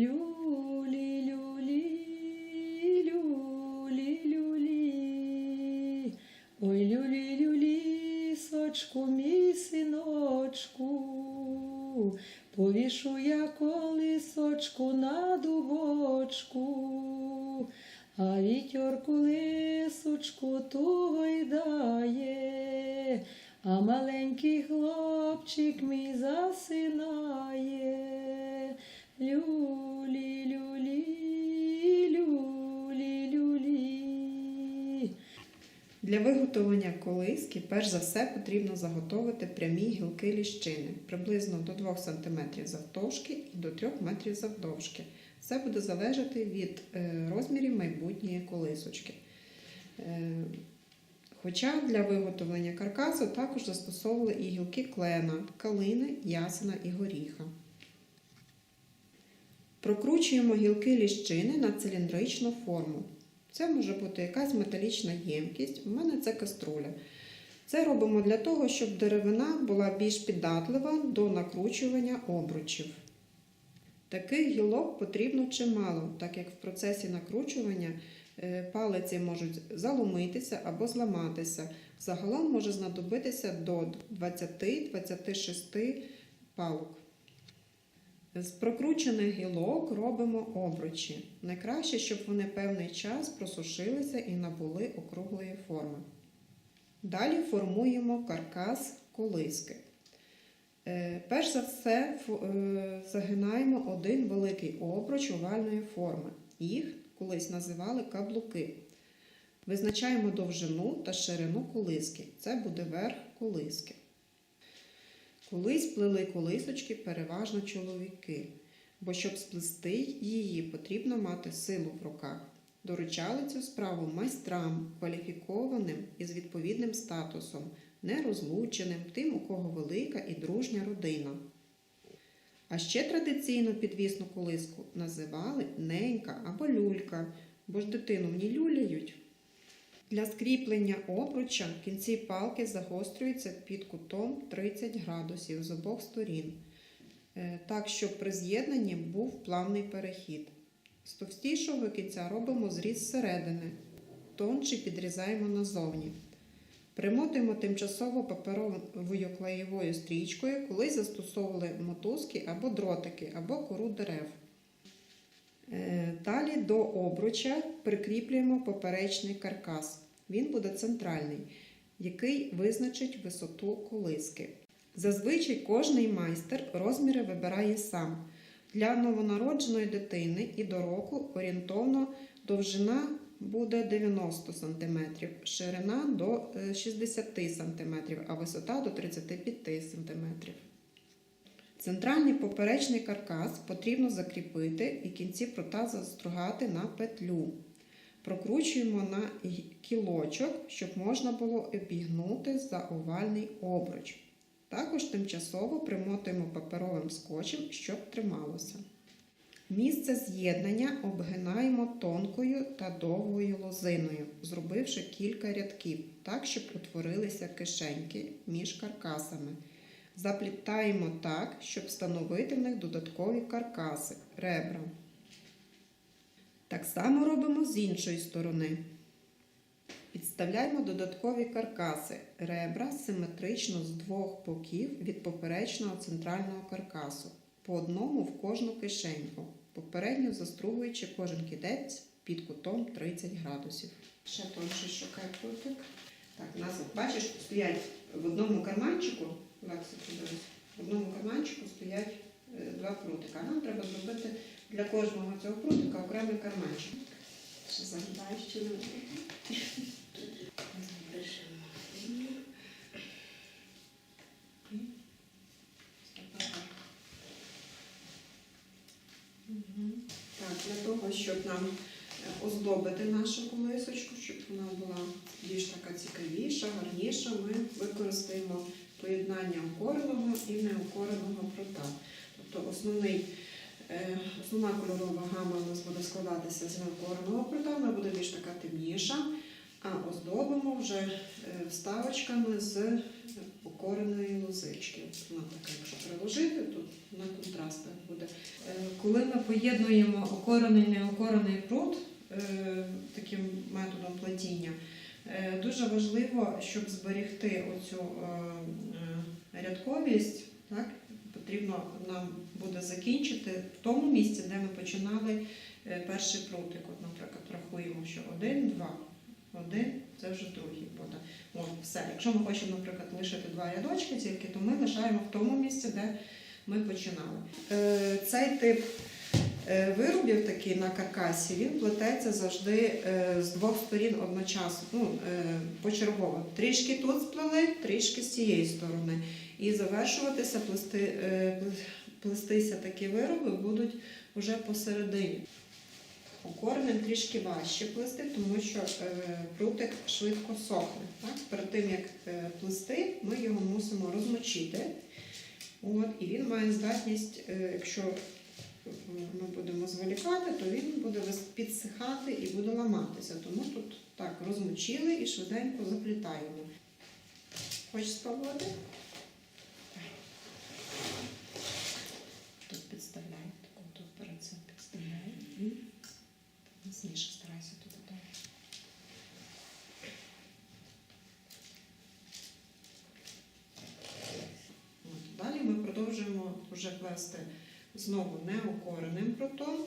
Люлі, люлі, люлі, люлі. Ой, люлі, люлі, сочку, мій синочку. Повішу я колисочку на дубочку, а вітер колисочку ту гойдає, а маленький хлопчик мій засинає. Люлі, люлі, люлі, люлі. Для виготовлення колиски перш за все потрібно заготовити прямі гілки ліщини приблизно до 2 см завтовшки і до 3 метрів завдовжки. Це буде залежати від е, розмірів майбутньої колисочки. Е, Хоча для виготовлення каркасу також застосовували і гілки клена, калини, ясена і горіха. Прокручуємо гілки ліщини на циліндричну форму. Це може бути якась металічна ємкість, у мене це каструля. Це робимо для того, щоб деревина була більш піддатлива до накручування обручів. Таких гілок потрібно чимало, так як в процесі накручування е, палиці можуть заломитися або зламатися. Загалом може знадобитися до 20-26 палок. З прокручених гілок робимо обручі. Найкраще, щоб вони певний час просушилися і набули округлої форми. Далі формуємо каркас колиски. Е, Перш за все е, загинаємо один великий обруч овальної форми. Їх колись називали каблуки. Визначаємо довжину та ширину колиски. Це буде верх колиски. Колись плели колисочки переважно чоловіки, бо щоб сплести її, потрібно мати силу в руках. Доручали цю справу майстрам, кваліфікованим і з відповідним статусом, нерозлученим, тим, у кого велика і дружня родина. А ще традиційно підвісну колиску називали ненька або люлька, бо ж дитину в ній люляють. Для скріплення обруча кінці палки загострюються під кутом 30 градусів з обох сторін, е, так, щоб при з'єднанні був плавний перехід. З товстішого кінця робимо зріз зсередини, тонче підрізаємо назовні. Примотуємо тимчасово паперовою клеєвою стрічкою, коли застосовували мотузки або дротики, або кору дерев. Е, Далі до обруча прикріплюємо поперечний каркас. Він буде центральний, який визначить висоту колиски. Зазвичай кожний майстер розміри вибирає сам. Для новонародженої дитини і до року орієнтовно довжина буде 90 см, ширина до е, 60 см, а висота до 35 см. Центральний поперечний каркас потрібно закріпити і кінці прута застругати на петлю. Прокручуємо на кілочок, щоб можна було обігнути за овальний обруч. Також тимчасово примотуємо паперовим скотчем, щоб трималося. Місце з'єднання обгинаємо тонкою та довгою лозиною, зробивши кілька рядків, так, щоб утворилися кишеньки між каркасами. Заплітаємо так, щоб встановити в них додаткові каркаси, ребра. Так само робимо з іншої сторони. Підставляємо додаткові каркаси, ребра симетрично з двох боків від поперечного центрального каркасу, по одному в кожну кишеньку, попередньо застругуючи кожен кінець під кутом 30 градусів. Ще тонше шукай прутик. Так, у нас, бачиш, стоять в одному карманчику, в одному карманчику стоять е, два прутика. Нам треба зробити для кожного цього прутика окремий карманчик. Ще загадаєш чи не? Так, для того, щоб нам е, оздобити нашу колисочку, щоб вона була більш така цікавіша, гарніша, ми використаємо поєднання укореного і неукореного прута. Тобто основний, е, основна кольорова гама у нас буде складатися з неукореного прута, вона буде більш така темніша, а оздобимо вже е, вставочками з окореної лозички. Вона така, якщо приложити, то на контрастах буде. Е, Коли ми поєднуємо окорений неокорений пруд е, таким методом плетіння, дуже важливо, щоб зберегти оцю рядковість, так, потрібно нам буде закінчити в тому місці, де ми починали е, перший прутик. От, наприклад, рахуємо, що один, два. Один, це вже другий буде. От, все. Якщо ми хочемо, наприклад, лишити два рядочки тільки, то ми лишаємо в тому місці, де ми починали. Е, цей тип е, виробів такий на каркасі, він плететься завжди з двох сторін одночасно, ну, почергово. Трішки тут сплели, трішки з цієї сторони. І завершуватися, плести, е, плестися такі вироби будуть вже посередині. Укорнем трішки важче плести, тому що е, прутик швидко сохне. Так? Перед тим як е, плести, ми його мусимо розмочити. От, і він має здатність, якщо ми будемо зволікати, то він буде підсихати і буде ламатися. Тому тут так розмочили і швиденько заплітаємо. Хочеш спробувати? Тут підставляй, таку тут перед цим підставляй. І Міцніше старайся туди далі. От, Далі ми продовжуємо вже плести знову неокореним прутом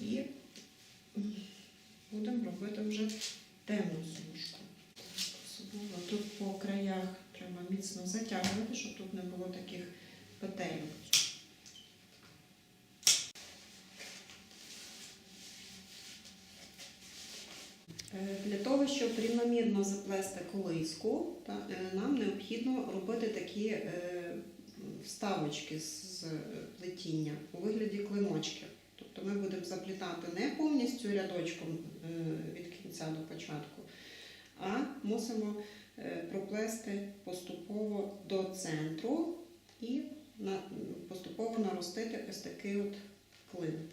і будемо робити вже темну смужку. Особливо тут по краях треба міцно затягувати, щоб тут не було таких петель. Е, Для того, щоб рівномірно заплести колиску, е, нам необхідно робити такі е, вставочки з плетіння у вигляді клиночків. Тобто ми будемо заплітати не повністю рядочком е, від кінця до початку, а мусимо е, проплести поступово до центру і поступово наростити ось такий от клин.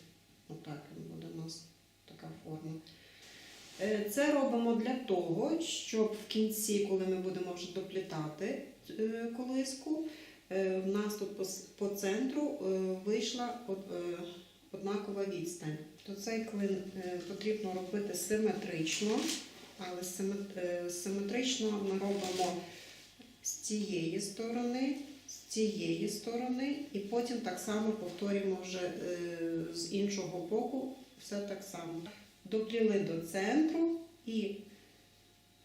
Отак він буде у нас така форма. Е, Це робимо для того, щоб в кінці, коли ми будемо вже доплітати колиску, в нас тут по, центру е, вийшла е, однакова відстань. То цей клин е, потрібно робити симетрично, але е, симетрично ми робимо з цієї сторони, з цієї сторони, і потім так само повторюємо вже е, з іншого боку, все так само допліли до центру і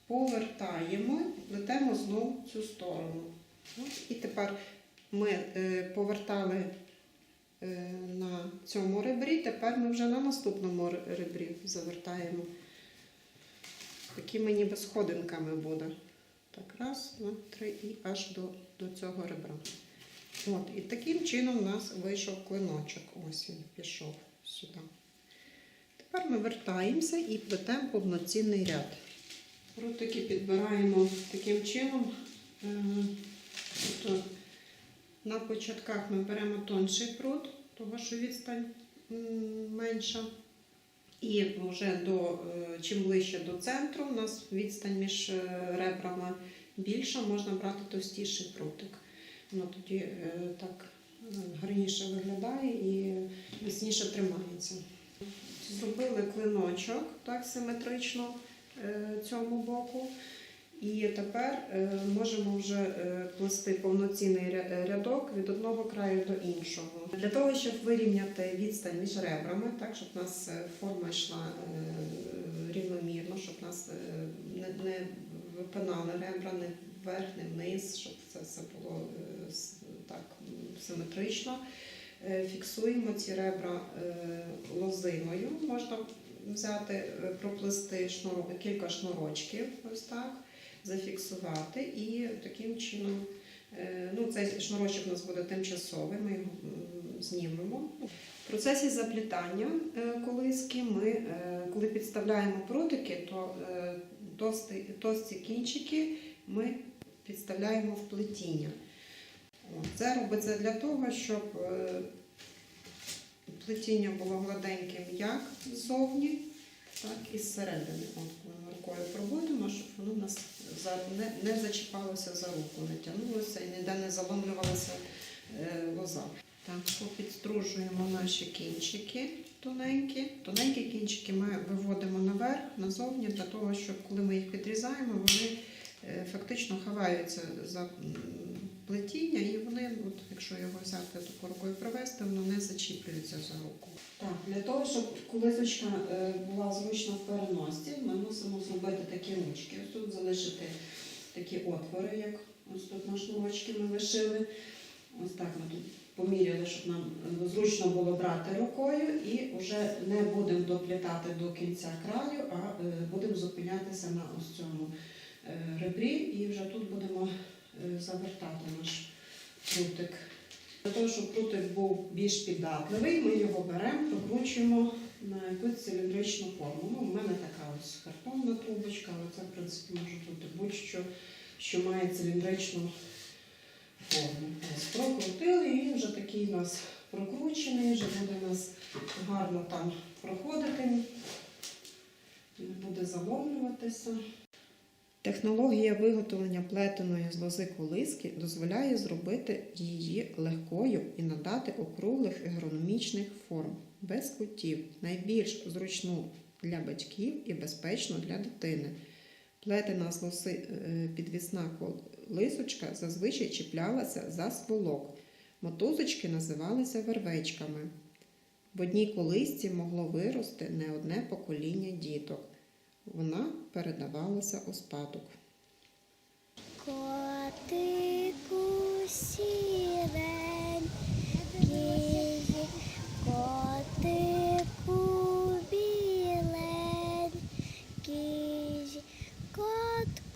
повертаємо, плетемо знову цю сторону. От, І тепер ми е, повертали е, на цьому ребрі, тепер ми вже на наступному ребрі завертаємо. Такими ніби сходинками буде. Так, раз, два, три і аж до, до цього ребра. От, і таким чином у нас вийшов клиночок. Ось він пішов сюди. Тепер ми вертаємося і плетемо повноцінний ряд. Прутики підбираємо таким чином. Тобто на початках ми беремо тонший прут, тому що відстань менша. І вже до, е, чим ближче до центру, у нас відстань між е, ребрами більша, можна брати товстіший прутик. Воно тоді е, так гарніше виглядає і міцніше тримається. Зробили клиночок так симетрично цьому боку. І тепер е, можемо вже е, плести повноцінний рядок від одного краю до іншого. Для того, щоб вирівняти відстань між ребрами, так, щоб у нас е, форма йшла е, рівномірно, щоб нас е, не, випинали ребра не вверх, не вниз, щоб це все було е, так симетрично. Е, Фіксуємо ці ребра е, лозиною. Можна взяти, е, проплести шнуро, кілька шнурочків, ось так, зафіксувати і таким чином. е, Ну, цей шнурочок у нас буде тимчасовий, ми його знімемо. В процесі заплітання е, колиски ми, е, коли підставляємо прутики, то товсті, товсті кінчики ми підставляємо в плетіння. Це робиться для того, щоб плетіння було гладеньким як ззовні, так і зсередини. От ми рукою проводимо, щоб воно в нас не, не зачіпалося за руку, не тягнулося і ніде не заломлювалася е, лоза. Так, попідстружуємо наші кінчики тоненькі. Тоненькі кінчики ми виводимо наверх, назовні, для того, щоб коли ми їх підрізаємо, вони е, фактично ховаються за плетіння, і вони, от, якщо його взяти таку рукою провести, воно не зачіплюється за руку. Так, для того, щоб колисочка е, була зручна в переносці, ми мусимо зробити такі ручки. Ось тут залишити такі отвори, як ось тут на шнурочки ми лишили. Ось так ми тут поміряли, щоб нам е, зручно було брати рукою і вже не будемо доплітати до кінця краю, а е, будемо зупинятися на ось цьому ребрі і вже тут будемо прутик. Для того, щоб прутик був більш піддатливий, ми його беремо, прокручуємо на якусь циліндричну форму. Ну, у мене така ось картонна трубочка, але це, в принципі, може бути будь-що, що має циліндричну форму. Ось прокрутили і він вже такий у нас прокручений, вже буде у нас гарно там проходити, не буде заломлюватися. Технологія виготовлення плетеної з лози колиски дозволяє зробити її легкою і надати округлих ергономічних форм, без кутів, найбільш зручну для батьків і безпечну для дитини. Плетена з лоси е, підвісна колисочка зазвичай чіплялася за сволок. Мотузочки називалися вервечками. В одній колисці могло вирости не одне покоління діток вона передавалася у спадок. Котику сірень, котику білень, кіжі, котку.